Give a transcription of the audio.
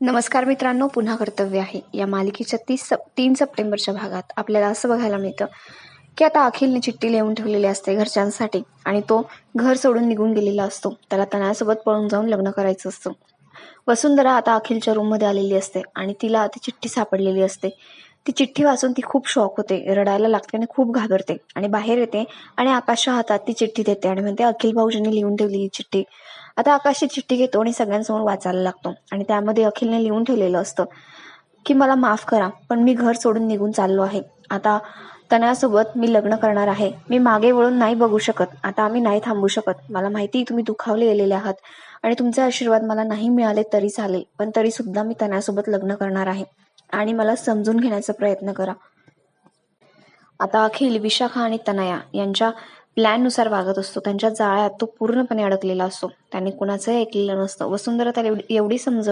नमस्कार मित्रांनो पुन्हा कर्तव्य आहे. या मालिकेच्या तीस सप तीन सप्टेंबरच्या भागात आपल्याला असं बघायला मिळतं की आता अखिलने चिठ्ठी लिहून ठेवलेली असते घरच्यांसाठी आणि तो घर सोडून निघून गेलेला असतो. त्याला तनयासोबत पळून जाऊन लग्न करायचं असतं. वसुंधरा आता अखिलच्या रूममध्ये आलेली असते आणि तिला ती चिठ्ठी सापडलेली असते. ती चिठ्ठी वाचून ती खूप शॉक होते. रडायला लागते आणि खूप घाबरते. आणि बाहेर येते आणि आकाशच्या हातात ती चिठ्ठी देते आणि म्हणते अखिल भाऊजींनी लिहून ठेवलेली चिठ्ठी. आता आकाश ही चिठ्ठी घेतो आणि सगळ्यांसमोर वाचायला लागतो. आणि त्यामध्ये अखिलने लिहून ठेवलेलं असतं की मला माफ करा पण मी घर सोडून निघून चाललो आहे. आता तनयासोबत मी लग्न करणार आहे. मी मागे वळून नाही बघू शकत. आता आम्ही नाही थांबू शकत. मला माहिती तुम्ही दुखावले गेलेले आहात आणि तुमचे आशीर्वाद मला नाही मिळाले तरी चालेल. पण तरी सुद्धा मी तनयासोबत लग्न करणार आहे. आणि मला समजून घेण्याचा प्रयत्न करा. आता अखिल विशाखा आणि तनया यांच्या प्लॅननुसार वागत असतो. त्यांच्या जाळ्यात तो पूर्णपणे अडकलेला असतो. त्याने कुणाचंही ऐकलेलं नसतं. वसुंधरा त्याला एवढी- एवढी समज